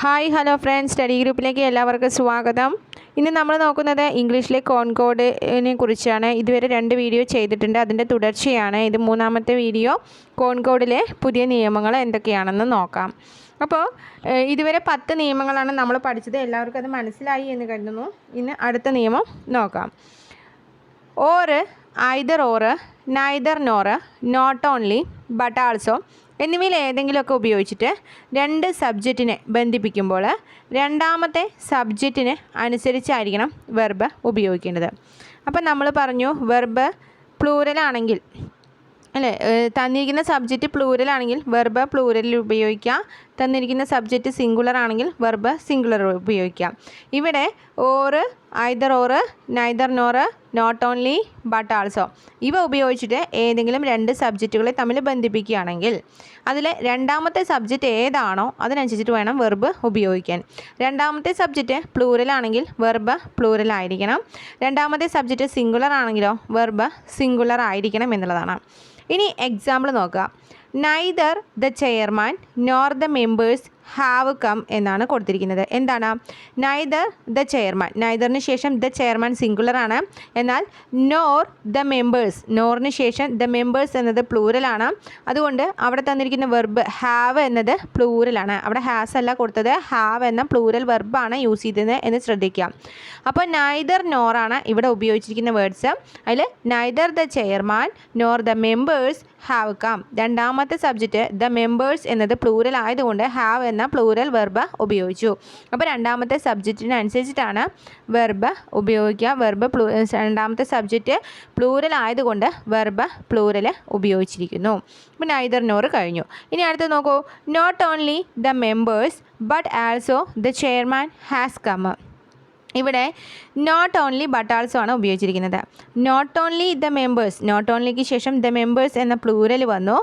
Hi hello friends study ഗ്രൂപ്പിലേക്ക് എല്ലാവർക്കും സ്വാഗതം. ഇന്ന് നമ്മൾ നോക്കുന്നത് ഇംഗ്ലീഷിലെ കോൺകോഡിനെ കുറിച്ചാണ്. ഇതുവരെ രണ്ട് വീഡിയോ ചെയ്തിട്ടുണ്ട്. അതിന്റെ തുടർച്ചയാണ്. ഇത് മൂന്നാമത്തെ വീഡിയോ കോൺകോഡിലെ പുതിയ നിയമങ്ങൾ എന്തൊക്കെയാണെന്ന് നോക്കാം. അപ്പോൾ ഇതുവരെ പത്ത് നിയമങ്ങളാണ് നമ്മൾ പഠിച്ചത്. എല്ലാവർക്കും അത് മനസ്സിലായി എന്ന് കരുതുന്നു. ഇന്ന് അടുത്ത നിയമം നോക്കാം. Or either or neither nor not only but also എന്നിവയിൽ ഏതെങ്കിലുമൊക്കെ ഉപയോഗിച്ചിട്ട് രണ്ട് സബ്ജക്റ്റിനെ ബന്ധിപ്പിക്കുമ്പോൾ രണ്ടാമത്തെ സബ്ജക്റ്റിന് അനുസരിച്ചായിരിക്കണം വെർബ് ഉപയോഗിക്കേണ്ടത്. അപ്പം നമ്മൾ പറഞ്ഞു വെർബ് പ്ലൂരലാണെങ്കിൽ അല്ലേ? തന്നിരിക്കുന്ന സബ്ജക്റ്റ് പ്ലൂരലാണെങ്കിൽ വെർബ് പ്ലൂരലിൽ ഉപയോഗിക്കാം. തന്നിരിക്കുന്ന സബ്ജക്റ്റ് സിംഗുലർ ആണെങ്കിൽ വെർബ് സിംഗുലർ ഉപയോഗിക്കാം. ഇവിടെ or either or neither nor not only but also ഇവ ഉപയോഗിച്ചിട്ട് ഏതെങ്കിലും രണ്ട് സബ്ജക്റ്റുകളെ തമ്മിൽ ബന്ധിപ്പിക്കുകയാണെങ്കിൽ അതിൽ രണ്ടാമത്തെ സബ്ജക്റ്റ് ഏതാണോ അതിനനുസരിച്ചിട്ട് വേണം വെർബ് ഉപയോഗിക്കാൻ. രണ്ടാമത്തെ സബ്ജക്റ്റ് പ്ലൂരൽ ആണെങ്കിൽ വെർബ് പ്ലൂരൽ ആയിരിക്കണം. രണ്ടാമത്തെ സബ്ജക്റ്റ് സിംഗുലർ ആണെങ്കിലോ വെർബ് സിംഗുലർ ആയിരിക്കണം എന്നുള്ളതാണ്. ഇനി എക്സാമ്പിൾ നോക്കുക. Neither the chairman nor the members have come എന്നാണ് കൊടുത്തിരിക്കുന്നത്. എന്താണ്? നൈദർ ദ ചെയർമാൻ നൈദറിന് ശേഷം ദ ചെയർമാൻ സിംഗുലർ ആണ്. എന്നാൽ നോർ ദ മെമ്പേഴ്സ് നോറിന് ശേഷം ദ മെമ്പേഴ്സ് എന്നത് പ്ലൂരലാണ് അതുകൊണ്ട് അവിടെ തന്നിരിക്കുന്ന വെർബ് ഹാവ് എന്നത് പ്ലൂരലാണ് അവിടെ ഹാസ് അല്ല കൊടുത്തത്. ഹാവ് എന്ന പ്ലൂരൽ വെർബാണ് യൂസ് ചെയ്തത് എന്ന് ശ്രദ്ധിക്കുക. അപ്പോൾ നൈദർ നോറാണ് ഇവിടെ ഉപയോഗിച്ചിരിക്കുന്ന വേർഡ്സ് അതിൽ neither the chairman nor the members have come രണ്ടാമത്തെ സബ്ജക്റ്റ് ദ മെമ്പേഴ്സ് എന്നത് പ്ലൂരൽ ആയതുകൊണ്ട് ഹാവ് എന്ന പ്ലൂരൽ വെർബ് ഉപയോഗിച്ചു. അപ്പോൾ രണ്ടാമത്തെ സബ്ജക്റ്റിനനുസരിച്ചിട്ടാണ് വെർബ് ഉപയോഗിക്കുക. വെർബ് പ്ലൂ രണ്ടാമത്തെ സബ്ജക്റ്റ് പ്ലൂരൽ ആയതുകൊണ്ട് വെർബ് പ്ലൂരൽ ഉപയോഗിച്ചിരിക്കുന്നു. പിന്നെ നൈദർ നോർ കഴിഞ്ഞു. ഇനി അടുത്ത് നോക്കൂ. Not only the members but also the chairman has come ഇവിടെ നോട്ട് ഓൺലി ബട്ട് ആണ് ഉപയോഗിച്ചിരിക്കുന്നത്. Not only the members not ഓൺലിക്ക് ശേഷം ദ മെമ്പേഴ്സ് എന്ന പ്ലൂരൽ വന്നു.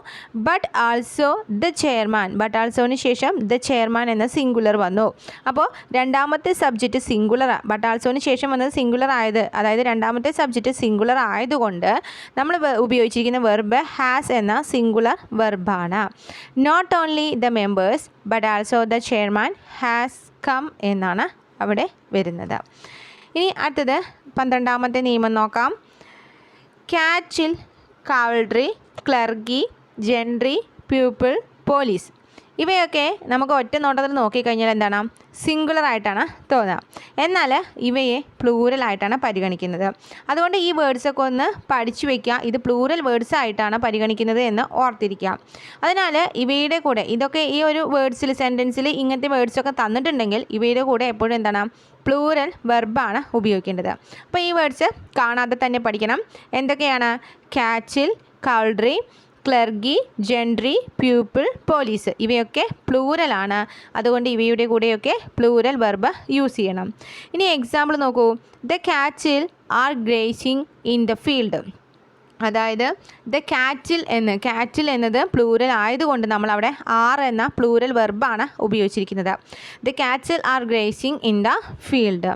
But also the chairman but ആൾസോന് ശേഷം ദ ചെയർമാൻ എന്ന സിംഗുലർ വന്നു. അപ്പോൾ രണ്ടാമത്തെ സബ്ജക്റ്റ് സിംഗുലർ ബട്ട് ആൾസോന് ശേഷം വന്നത് സിംഗുലർ ആയത് അതായത് രണ്ടാമത്തെ സബ്ജക്റ്റ് സിംഗുലർ ആയതുകൊണ്ട് നമ്മൾ ഉപയോഗിച്ചിരിക്കുന്ന വെർബ് ഹാസ് എന്ന singular വെർബാണ് not only the members but also the chairman has come എന്നാണ് അവിടെ വരുന്നത്. ഇനി അടുത്തത് പന്ത്രണ്ടാമത്തെ നിയമം നോക്കാം. Cattle cavalry clergy gentry people police ഇവയൊക്കെ നമുക്ക് ഒറ്റ നോട്ടത്തിൽ നോക്കിക്കഴിഞ്ഞാൽ എന്താണ്? സിംഗുലർ ആയിട്ടാണ് തോന്നുക എന്നാൽ ഇവയെ പ്ലൂറൽ ആയിട്ടാണ് പരിഗണിക്കുന്നത്. അതുകൊണ്ട് ഈ വേർഡ്സൊക്കെ ഒന്ന് പഠിച്ചു വയ്ക്കുക ഇത് പ്ലൂറൽ വേർഡ്സ് ആയിട്ടാണ് പരിഗണിക്കുന്നത് എന്ന് ഓർത്തിരിക്കുക. അതിനാൽ ഇവയുടെ കൂടെ ഇതൊക്കെ ഈ ഒരു വേർഡ്സിൽ സെന്റൻസിൽ ഇങ്ങനത്തെ വേർഡ്സൊക്കെ തന്നിട്ടുണ്ടെങ്കിൽ ഇവയുടെ കൂടെ എപ്പോഴും എന്താണ്? പ്ലൂറൽ വെർബാണ് ഉപയോഗിക്കേണ്ടത്. അപ്പോൾ ഈ വേർഡ്സ് കാണാതെ തന്നെ പഠിക്കണം. എന്തൊക്കെയാണ്? Cattle cavalry clergy gentry people police ഇവയൊക്കെ പ്ലൂരലാണ് അതുകൊണ്ട് ഇവയുടെ കൂടെയൊക്കെ പ്ലൂരൽ വെർബ് യൂസ് ചെയ്യണം. ഇനി എക്സാമ്പിൾ നോക്കൂ. The cattle are grazing in the field അതായത് ദ കാറ്റിൽ എന്ന് കാറ്റിൽ എന്നത് പ്ലൂരൽ ആയതുകൊണ്ട് നമ്മൾ അവിടെ ആർ എന്ന പ്ലൂരൽ വെർബാണ് ഉപയോഗിച്ചിരിക്കുന്നത്. The cattle are grazing in the field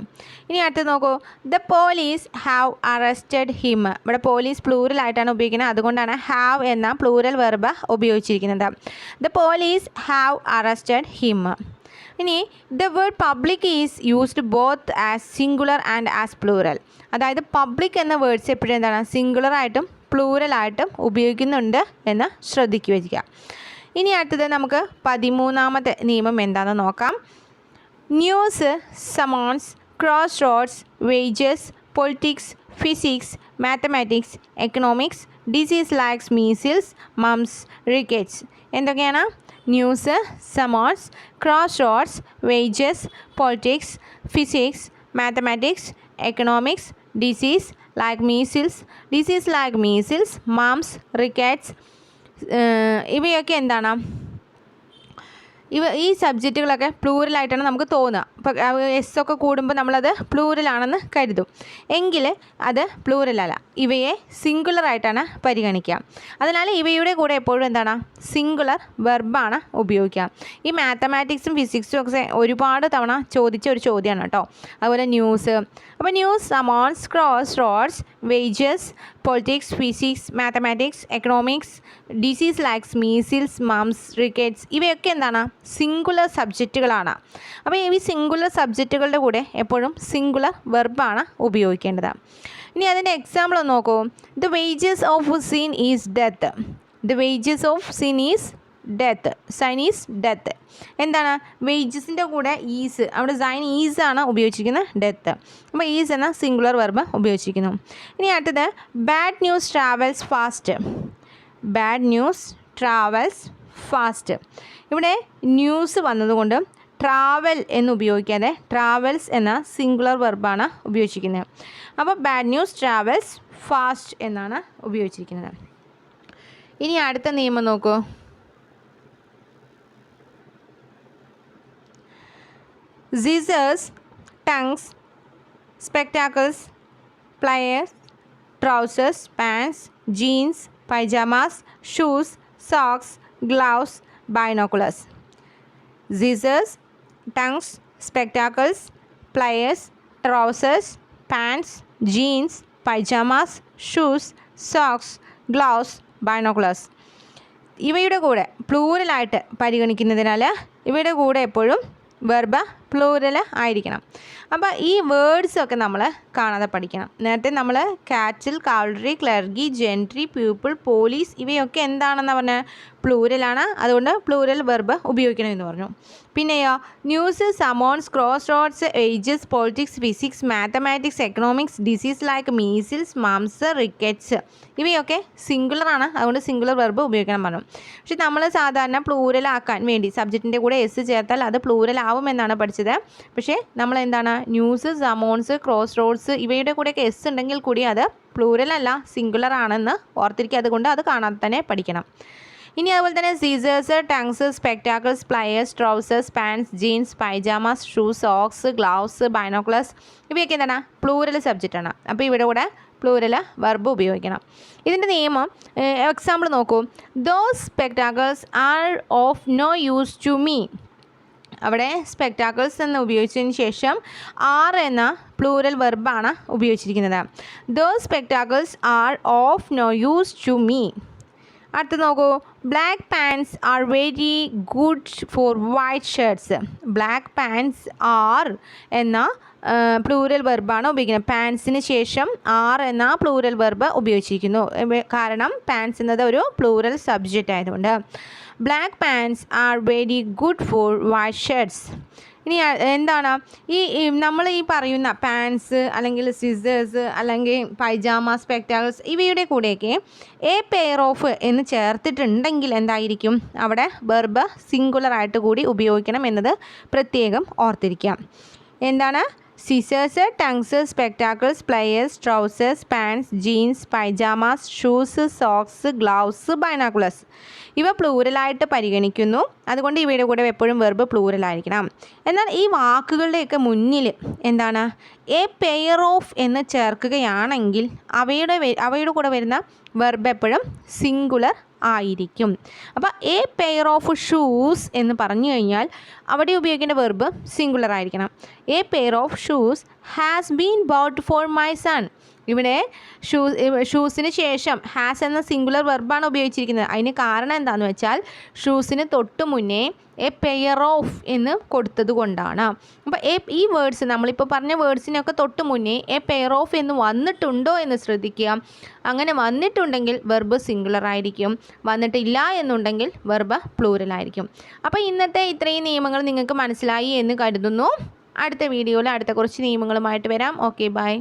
ഇനി അടുത്ത് നോക്കൂ. The police have arrested him ഇവിടെ പോലീസ് പ്ലൂരൽ ആയിട്ടാണ് ഉപയോഗിക്കുന്നത്. അതുകൊണ്ടാണ് ഹാവ് എന്ന പ്ലൂരൽ വെർബ് ഉപയോഗിച്ചിരിക്കുന്നത്. The police have arrested him ഇനി the word public is used both as singular and as plural അതായത് പബ്ലിക് എന്ന വേർഡ്സ് എപ്പോഴും എന്താണ്? സിംഗുലറായിട്ടും പ്ലൂറലായിട്ടും ഉപയോഗിക്കുന്നുണ്ട് എന്ന് ശ്രദ്ധിക്കുക ഇനി അടുത്തത് നമുക്ക് പതിമൂന്നാമത്തെ നിയമം എന്താണെന്ന് നോക്കാം. News summons crossroads wages politics physics mathematics economics disease likes measles mumps rickets എന്തൊക്കെയാണ്? News summons crossroads wages politics physics mathematics economics disease like measles disease like measles mumps rickets ഇവയൊക്കെ എന്താണ്? ഇവ ഈ സബ്ജക്റ്റുകളൊക്കെ പ്ലൂറലായിട്ടാണ് നമുക്ക് തോന്നുക. ഇപ്പം എസ് ഒക്കെ കൂടുമ്പോൾ നമ്മളത് പ്ലൂറലാണെന്ന് കരുതും. എങ്കിൽ അത് പ്ലൂറലല്ല ഇവയെ സിംഗുലറായിട്ടാണ് പരിഗണിക്കുക. അതിനാൽ ഇവയുടെ കൂടെ എപ്പോഴും എന്താണ്? സിംഗുലർ വെർബാണ് ഉപയോഗിക്കുക. ഈ മാത്തമാറ്റിക്സും ഫിസിക്സും ഒക്കെ ഒരുപാട് തവണ ചോദിച്ച ഒരു ചോദ്യമാണ് കേട്ടോ. അതുപോലെ ന്യൂസ് അപ്പോൾ news summons crossroads wages politics physics mathematics economics disease likes measles mumps rickets ഇവയൊക്കെ എന്താണ്? സിംഗുലർ സബ്ജക്റ്റുകളാണ് അപ്പോൾ ഈ സിംഗുലർ സബ്ജക്റ്റുകളുടെ കൂടെ എപ്പോഴും സിംഗുലർ വെർബാണ് ഉപയോഗിക്കേണ്ടത്. ഇനി അതിന്റെ എക്സാമ്പിൾ ഒന്ന് നോക്കൂ. The wages of sin is death the wages of sin is death sin is death എന്താണ്? വേജസിന്റെ കൂടെ ഈസ് അവിടെ സൈൻ ഈസ് ആണ് ഉപയോഗിച്ചിരിക്കുന്നത് ഡെത്ത് അപ്പോൾ ഈസ് എന്ന സിംഗുലർ വെർബ് ഉപയോഗിച്ചിരിക്കുന്നു. ഇനി അടുത്തത് bad news travels fast bad news travels fast ഇവിടെ ന്യൂസ് വന്നതുകൊണ്ട് ട്രാവൽ എന്ന് ഉപയോഗിക്കാതെ ട്രാവൽസ് എന്ന സിംഗുലർ വെർബാണ് ഉപയോഗിച്ചിരിക്കുന്നത്. അപ്പോൾ ബാഡ് ന്യൂസ് ട്രാവൽസ് ഫാസ്റ്റ് എന്നാണ് ഉപയോഗിച്ചിരിക്കുന്നത്. ഇനി അടുത്ത നിയമം നോക്കൂ. Scissors, tongues, spectacles, pliers, trousers, pants, jeans, pyjamas, shoes, socks, gloves, binoculars. Scissors, tongues, spectacles, pliers, trousers, pants, jeans, pyjamas, shoes, socks, gloves, binoculars. ഇവയുടെ കൂടെ പ്ലൂരലായിട്ട് പരിഗണിക്കുന്നതിനാൽ ഇവയുടെ കൂടെ എപ്പോഴും വെർബ് പ്ലൂരൽ ആയിരിക്കണം. അപ്പോൾ ഈ വേർഡ്സൊക്കെ നമ്മൾ കാണാതെ പഠിക്കണം. നേരത്തെ നമ്മൾ cattle cavalry clergy gentry people police ഇവയൊക്കെ എന്താണെന്ന് പറഞ്ഞാൽ പ്ലൂരലാണ് അതുകൊണ്ട് പ്ലൂരൽ വെർബ് ഉപയോഗിക്കണമെന്ന് പറഞ്ഞു. പിന്നെയോ news summons crossroads wages politics physics mathematics economics disease like measles mumps rickets ഇവയൊക്കെ സിംഗുലറാണ് അതുകൊണ്ട് സിംഗുലർ വെർബ് ഉപയോഗിക്കണം പറഞ്ഞു. പക്ഷെ നമ്മൾ സാധാരണ പ്ലൂരലാക്കാൻ വേണ്ടി സബ്ജക്റ്റിന്റെ കൂടെ എസ് ചേർത്താൽ അത് പ്ലൂരൽ ആവുമെന്നാണ് പഠിച്ചത്. പക്ഷേ നമ്മൾ എന്താണ് ന്യൂസ് സമോൺസ് ക്രോസ് റോഡ്സ് ഇവയുടെ കൂടെയൊക്കെ എസ് ഉണ്ടെങ്കിൽ കൂടി അത് പ്ലൂരൽ അല്ല സിംഗുലർ ആണെന്ന് ഓർത്തിരിക്കുക അതുകൊണ്ട് അത് കാണാതെ തന്നെ പഠിക്കണം. ഇനി അതുപോലെ തന്നെ scissors tongs spectacles pliers trousers pants jeans pyjamas shoes socks gloves binoculars ഇവയൊക്കെ എന്താണ്? പ്ലൂരൽ ആണ്. അപ്പോൾ ഇവിടെ കൂടെ പ്ലൂരൽ വെർബ് ഉപയോഗിക്കണം. ഇതിന്റെ നിയമം എക്സാമ്പിൾ നോക്കൂ. Those spectacles are of no use to me അവിടെ സ്പെക്ടാക്കിൾസ് എന്ന് ഉപയോഗിച്ചതിന് ശേഷം ആർ എന്ന പ്ലൂരൽ വെർബാണ് ഉപയോഗിച്ചിരിക്കുന്നത്. Those spectacles are of no use to me അടുത്ത് നോക്കൂ. Black pants are very good for white shirts black pants are എന്ന പ്ലൂരൽ വെർബാണ് ഉപയോഗിക്കുന്നത്. പാൻസിന് ശേഷം ആർ എന്ന പ്ലൂരൽ വെർബ് ഉപയോഗിച്ചിരിക്കുന്നു. കാരണം പാൻസ് എന്നത് ഒരു പ്ലൂരൽ സബ്ജക്റ്റ് ആയതുകൊണ്ട്. Black pants are very good for white shirts ഇനി എന്താണ്? ഈ നമ്മൾ ഈ പറയുന്ന പാൻസ് അല്ലെങ്കിൽ സിസേഴ്സ് അല്ലെങ്കിൽ പൈജാമ സ്പെക്ടാക്കിൾസ് ഇവയുടെ കൂടെയൊക്കെ എ പെയർ ഓഫ് എന്ന് ചേർത്തിട്ടുണ്ടെങ്കിൽ എന്തായിരിക്കും? അവിടെ ബെർബ് സിംഗുലർ ആയിട്ട് കൂടി ഉപയോഗിക്കണം എന്നത് പ്രത്യേകം ഓർത്തിരിക്കാം എന്താണ്? Scissors tongs spectacles pliers trousers pants jeans pyjamas shoes socks gloves binoculars ഇവ പ്ലൂരലായിട്ട് പരിഗണിക്കുന്നു. അതുകൊണ്ട് ഇവയുടെ കൂടെ എപ്പോഴും വെർബ് പ്ലൂരലായിരിക്കണം എന്നാൽ ഈ വാക്കുകളുടെയൊക്കെ മുന്നിൽ എന്താണ്? എ പെയർ ഓഫ് എന്ന് ചേർക്കുകയാണെങ്കിൽ അവയുടെ അവയുടെ കൂടെ വരുന്ന വെർബ് എപ്പോഴും സിംഗുലർ ആയിരിക്കും. അപ്പോൾ എ പെയർ ഓഫ് ഷൂസ് എന്ന് പറഞ്ഞു കഴിഞ്ഞാൽ അവിടെ ഉപയോഗിക്കേണ്ട വെർബ് സിംഗുലർ ആയിരിക്കണം. A pair of shoes has been bought for my son ഇവിടെ ഷൂസ് ഷൂസിന് ശേഷം ഹാസ് എന്ന സിംഗുലർ വെർബാണ് ഉപയോഗിച്ചിരിക്കുന്നത്. അതിന് കാരണം എന്താണെന്ന് വെച്ചാൽ ഷൂസിന് തൊട്ട് മുന്നേ എ പെയർ ഓഫ് എന്ന് കൊടുത്തത് കൊണ്ടാണ്. അപ്പോൾ ഈ വേർഡ്സ് നമ്മളിപ്പോൾ പറഞ്ഞ വേർഡ്സിനൊക്കെ തൊട്ട് മുന്നേ എ പെയർ ഓഫ് എന്ന് വന്നിട്ടുണ്ടോ എന്ന് ശ്രദ്ധിക്കുക. അങ്ങനെ വന്നിട്ടുണ്ടെങ്കിൽ വെർബ് സിംഗുലർ ആയിരിക്കും. വന്നിട്ടില്ല എന്നുണ്ടെങ്കിൽ വെർബ് പ്ലൂരൽ ആയിരിക്കും. അപ്പോൾ ഇന്നത്തെ ഇത്രയും നിയമങ്ങൾ നിങ്ങൾക്ക് മനസ്സിലായി എന്ന് കരുതുന്നു. അടുത്ത വീഡിയോയിൽ അടുത്ത കുറച്ച് നിയമങ്ങളുമായിട്ട് വരാം. Okay bye